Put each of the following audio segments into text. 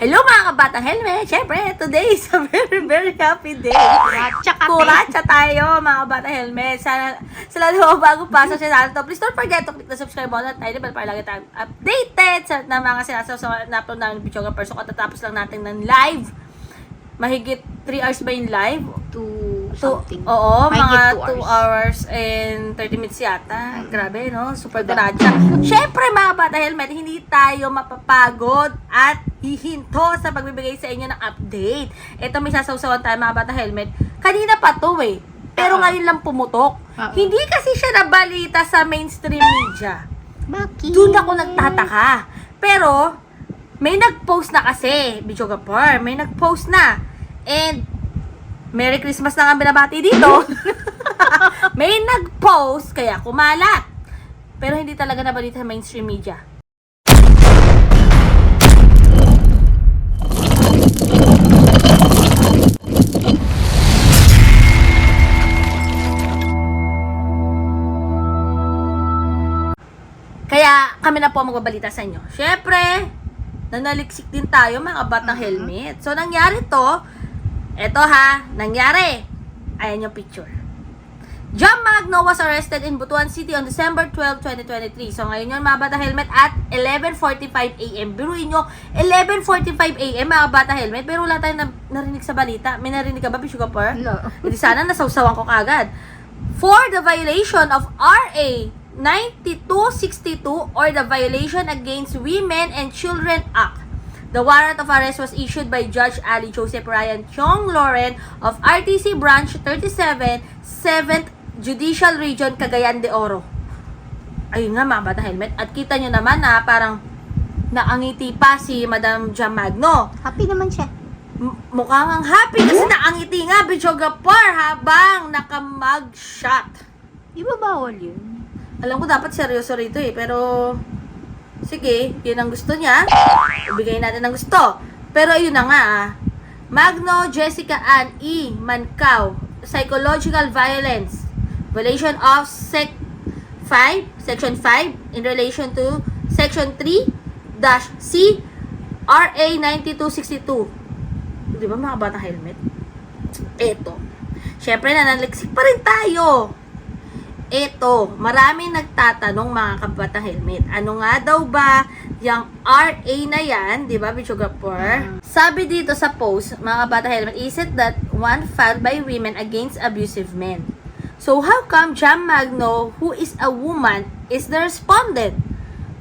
Hello mga kabatang helmet! Siyempre, today is a very, very happy day. Kuratsa ka, te. Kuratsa tayo mga kabatang helmet. Sa, sa lalo bago pasok sa to, please don't forget to click the subscribe button at bell para lagi tayong updated sa na mga sinasaw na upload namin video ng person. Katatapos lang natin ng live. Mahigit 3 hours ba yung live? To something. oo, Mahigit mga two 2 hours and 30 minutes yata. Grabe, no? Super kuratsa. Siyempre, mga bata helmet, hindi tayo mapapagod at hihinto sa pagbibigay sa inyo ng update. Ito, may sasawsawan tayo, mga bata helmet. Kanina pa to eh. Pero Oo. ngayon lang pumutok. Oo. Hindi kasi siya nabalita sa mainstream media. Bakit? Doon ako nagtataka. Pero, may nag-post na kasi, Bicho Gapar, may nag-post na. And, Merry Christmas na nga binabati dito. may nag-post, kaya kumalat. Pero hindi talaga nabalita sa mainstream media. Kaya kami na po magbabalita sa inyo. Siyempre, nanaliksik din tayo mga batang helmet. So, nangyari to, eto ha, nangyari. Ayan yung picture. John Magno was arrested in Butuan City on December 12, 2023. So, ngayon yun, mga bata helmet, at 11.45 a.m. Biruin nyo, 11.45 a.m. mga bata helmet, pero wala tayong na- narinig sa balita. May narinig ka ba, Pishuga Per? No. Hindi sana nasawsawan ko kagad. For the violation of RA 9262 or the Violation Against Women and Children Act. The warrant of arrest was issued by Judge Ali Joseph Ryan Chong Loren of RTC Branch 37, 7th Judicial Region, Cagayan de Oro. Ayun nga mga bata helmet. At kita nyo naman na parang naangiti pa si Madam Jamagno. Happy naman siya. M- mukhang ang happy kasi naangiti nga Bichogapur habang nakamag-shot. Di ba bawal yun? Alam ko dapat seryoso rito eh, pero sige, yun ang gusto niya. Ibigay natin ang gusto. Pero ayun na nga ah. Magno Jessica Ann E. Mancao, Psychological Violence, Violation of Sec 5, Section 5, in relation to Section 3-C, RA 9262. Di ba mga bata helmet? Eto. Siyempre, nanaliksik pa rin tayo. Eto, maraming nagtatanong mga kabatang helmet. Ano nga daw ba yung RA na yan, di ba, Bichogapur? Sabi dito sa post, mga kabatang helmet, is it that one filed by women against abusive men? So, how come Jam Magno, who is a woman, is the respondent?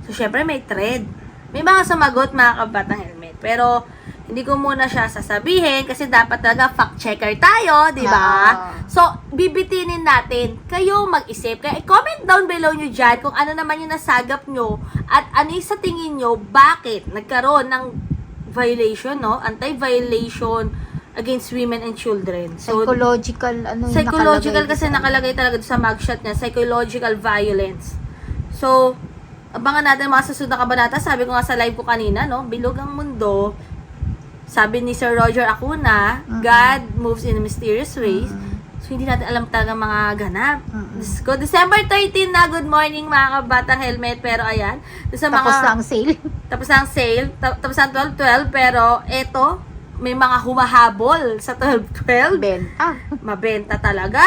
So, syempre may thread. May mga sumagot mga kabatang helmet. Pero, hindi ko muna siya sasabihin kasi dapat talaga fact checker tayo, di ba? Ah. So, bibitinin natin. Kayo mag-isip. Kaya i-comment down below nyo dyan kung ano naman yung nasagap nyo at ano yung sa tingin nyo, bakit nagkaroon ng violation, no? Anti-violation against women and children. So, Psychological, ano yung psychological nakalagay kasi sa- nakalagay talaga sa mugshot niya, psychological violence. So, abangan natin mga susunod na kabanata. Sabi ko nga sa live ko kanina, no? Bilog ang mundo. Sabi ni Sir Roger Acuna, Mhm. God moves in mysterious ways. Mm. So, hindi natin alam talaga mga ganap. Ko, December 13 na, good morning mga kabatang helmet. Pero ayan, sa Tapos mga... lang sale. Tapos na ang sale, ta- tapos na ang 12-12, pero eto, may mga humahabol sa 12-12. Benta. Mabenta talaga.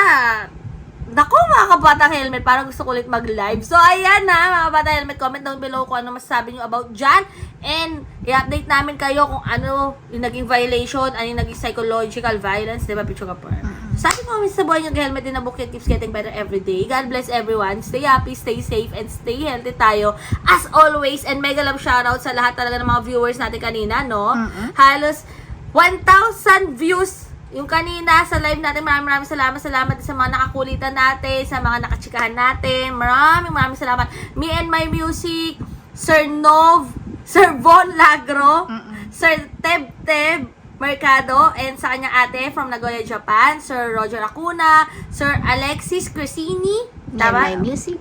Naku, mga kabatang helmet, parang gusto ko ulit mag-live. So, ayan na, mga kabatang helmet, comment down below kung ano masasabi nyo about dyan. And, i-update namin kayo kung ano yung naging violation, ano yung naging psychological violence, di ba, Pichu Kapur? Sabi ko sa buhay yung helmet din na bukit keeps getting better every day. God bless everyone. Stay happy, stay safe, and stay healthy tayo. As always, and mega love shoutout sa lahat talaga ng mga viewers natin kanina, no? Mm-mm. Halos 1,000 views yung kanina sa live natin. Maraming maraming salamat. Salamat sa mga nakakulitan natin, sa mga nakachikahan natin. Maraming maraming salamat. Me and my music, Sir Nov, Sir Von Lagro, Mm-mm. Sir Teb Teb Mercado, and sa kanyang ate from Nagoya, Japan, Sir Roger Acuna, Sir Alexis Cresini, Tama. My music.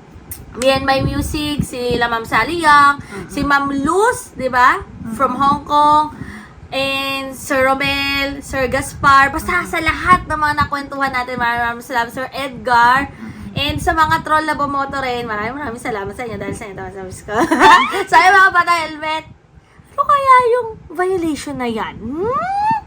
Me and My Music, si La Ma'am Sally Young, si Ma'am Luz, di ba? From Hong Kong, and Sir Romel, Sir Gaspar, basta sa lahat ng mga nakwentuhan natin, maraming maraming salamat, Sir Edgar, and sa mga troll na bumoto rin, maraming maraming salamat sa inyo dahil sa inyo, tawa sa ko. sa iyo mga bata helmet, kaya yung violation na yan? Hmm?